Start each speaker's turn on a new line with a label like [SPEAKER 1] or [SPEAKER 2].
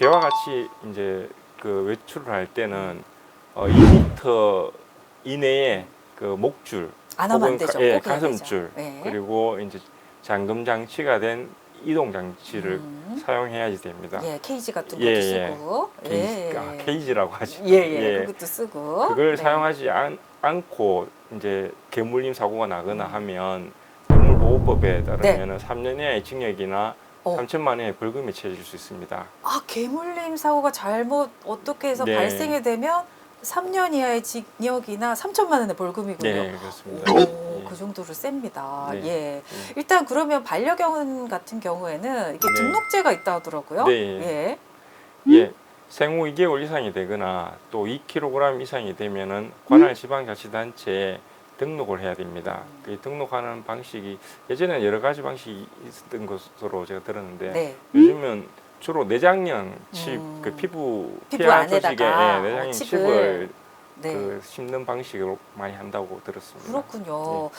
[SPEAKER 1] 개와 같이 이제 그 외출을 할 때는 어, 2m 이내에 그 목줄
[SPEAKER 2] 안 하면 안
[SPEAKER 1] 혹은
[SPEAKER 2] 되죠.
[SPEAKER 1] 가, 예,
[SPEAKER 2] 꼭 해야
[SPEAKER 1] 가슴줄
[SPEAKER 2] 되죠. 네.
[SPEAKER 1] 그리고 이제 잠금 장치가 된 이동 장치를
[SPEAKER 2] 음.
[SPEAKER 1] 사용해야지 됩니다.
[SPEAKER 2] 예, 케이지 같은 것도
[SPEAKER 1] 예, 예.
[SPEAKER 2] 쓰고.
[SPEAKER 1] 케이지, 아, 케이지라고 하죠.
[SPEAKER 2] 예, 예, 그것도 쓰고.
[SPEAKER 1] 그걸
[SPEAKER 2] 네.
[SPEAKER 1] 사용하지 않, 않고 이제 개물림 사고가 나거나 하면 동물보호법에 따르면 은 3년 이하의 징역이나
[SPEAKER 2] 네. 어.
[SPEAKER 1] 3천만 원의 벌금이 처해질 수 있습니다.
[SPEAKER 2] 아, 개물림 사고가 잘못 어떻게 해서
[SPEAKER 1] 네.
[SPEAKER 2] 발생이 되면 3년 이하의 징역이나 3천만 원의 벌금이군요.
[SPEAKER 1] 네, 그렇습니다.
[SPEAKER 2] 오,
[SPEAKER 1] 예.
[SPEAKER 2] 그 정도로 셉니다.
[SPEAKER 1] 네.
[SPEAKER 2] 예. 일단 그러면 반려견 같은 경우에는 이게
[SPEAKER 1] 네.
[SPEAKER 2] 등록제가 있다 하더라고요.
[SPEAKER 1] 네.
[SPEAKER 2] 예.
[SPEAKER 1] 예, 생후 2개월 이상이 되거나 또 2kg 이상이 되면은 관할 지방자치단체에 등록을 해야 됩니다. 그 등록하는 방식이 예전에는 여러 가지 방식이 있었던 것으로 제가 들었는데
[SPEAKER 2] 네.
[SPEAKER 1] 요즘은 주로 내장형 칩,
[SPEAKER 2] 음.
[SPEAKER 1] 그 피부
[SPEAKER 2] 피부
[SPEAKER 1] 피하
[SPEAKER 2] 안에다가
[SPEAKER 1] 조직에 예, 내장형
[SPEAKER 2] 어, 칩을.
[SPEAKER 1] 칩을
[SPEAKER 2] 네.
[SPEAKER 1] 그 심는 방식으로 많이 한다고 들었습니다.
[SPEAKER 2] 그렇군요.